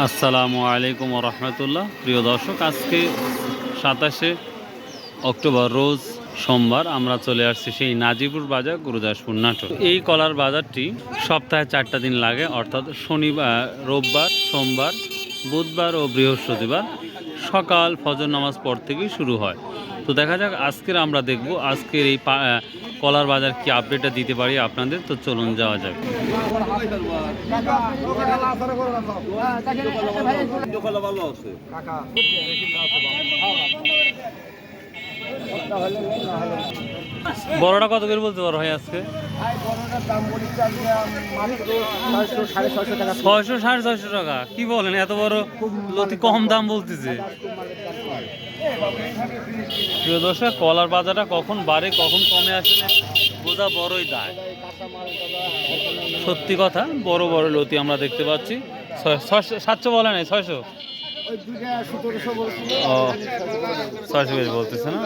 আসসালামু আলাইকুম রহমতুল্লাহ। প্রিয় দর্শক, আজকে সাতাশে অক্টোবর, রোজ সোমবার আমরা চলে আসছি সেই নাজিপুর বাজার, গুরুদাসপুর নাটক এই কলার বাজারটি সপ্তাহে চারটা দিন লাগে, অর্থাৎ শনিবার, রোববার, সোমবার, বুধবার ও বৃহস্পতিবার সকাল ফজর নামাজ পর থেকেই শুরু হয়। তো দেখা যাক, আজকের আমরা দেখব, আজকের এই কলার বাজার কি আপডেটটা দিতে পারি আপনাদের? তো চলুন, যাওয়া যাক। বড়টা কত করে বলতে পারো ভাই আজকে? ছয়শো সাড়ে ছয়শো টাকা। কি বলেন, এত বড় লতি কম দাম বলতেছে। প্রিয় দর্শক, কলার বাজারটা কখন বাড়ে, কখন কমে আসে বোঝা বড়ই দায়। সত্যি কথা, বড় বড় লতি আমরা দেখতে পাচ্ছি। ছয়- ছয়শো সাতশো বলে নাই, ছয়শো? ও, ছয়শো বেশ বলতেছে না?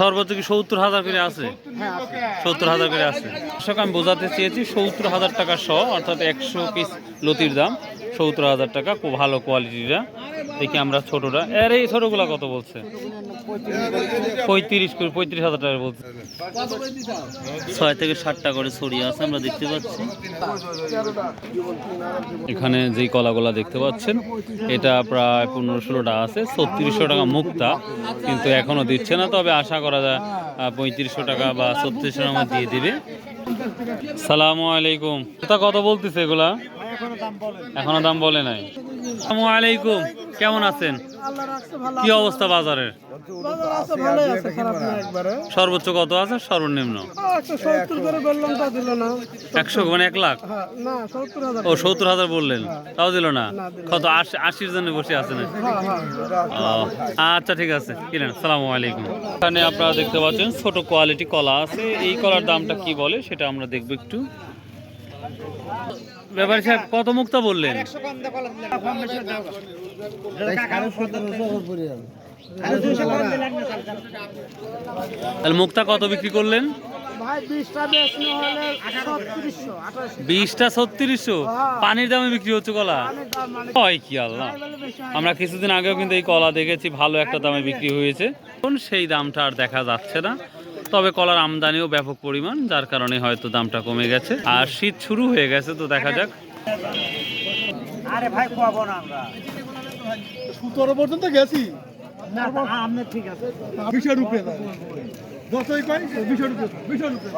সর্বোচ্চ কি সত্তর হাজার করে আছে? সত্তর হাজার করে আছে। দর্শক, আমি বোঝাতে চেয়েছি, সত্তর হাজার টাকা সহ, অর্থাৎ একশো পিস লতির দাম, সত্তর হাজার টাকা, খুব ভালো কোয়ালিটিটা দেখি আমরা ছোটটা এর এই ছোটগুলা কত বলছে? পঁয়ত্রিশ করে পঁয়ত্রিশ হাজার টাকা বলছে। ছয় থেকে ষাটটা করে ছড়িয়ে আছে আমরা দেখতে পাচ্ছি। এখানে যেই কলাগুলা দেখতে পাচ্ছেন এটা প্রায় পনেরো ষোলোটা আছে ছত্রিশশো টাকা মুক্তা কিন্তু এখনও দিচ্ছে না তবে আশা করা যায় পঁয়ত্রিশশো টাকা বা ছত্রিশশো টাকা দিয়ে দিবে। সালামু আলাইকুম। এটা কত বলতেছে এগুলা? এখনও দাম বলে নাই। আসসালামু আলাইকুম। কেমন আছেন? কি অবস্থা বাজারের? সর্বোচ্চ কত আছে? সর্বনিম্ন? একশো মানে এক লাখ? হ্যাঁ ও সত্তর হাজার বললেন তাও দিল না? কত আশি আশির জন্য বসে আছেন হ্যাঁ হ্যাঁ। আচ্ছা ঠিক আছে কিনেন সালামু আলাইকুম। এখানে আপনারা দেখতে পাচ্ছেন ছোট কোয়ালিটি কলা আছে। এই কলার দামটা কি বলে সেটা আমরা দেখব একটু। ব্যাপারী সাহেব, কত মুক্তা বললেন? মুক্তা কত বিক্রি করলেন? বিশটা ছত্রিশশো। পানির দামে বিক্রি হচ্ছে কলা? হয় কি আল্লাহ। আমরা কিছুদিন আগেও কিন্তু এই কলা দেখেছি, ভালো একটা দামে বিক্রি হয়েছে। সেই দামটা আর দেখা যাচ্ছে না। তবে কলার আমদানিও ব্যাপক পরিমাণ যার কারণে হয়তো দামটা কমে গেছে। আর শীত শুরু হয়ে গেছে তো দেখা যাক। আরে ভাই খাব না আমরা। সতেরো পর্যন্ত গেছি। ঠিক আছে। বিশে রুপে যতই পাই বিশে রুপে বিশে রুপে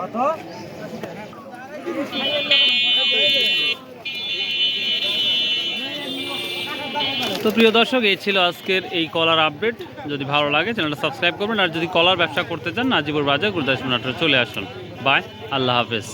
তো প্রিয় দর্শক, এই ছিল আজকের এই কলার আপডেট। যদি ভালো লাগে, চ্যানেলটা সাবস্ক্রাইব করবেন। আর যদি কলার ব্যবসা করতে চান, নাজিবুর বাজার গুরুদাসপুর মিনাটে চলে আসুন। বাই, আল্লাহ হাফেজ।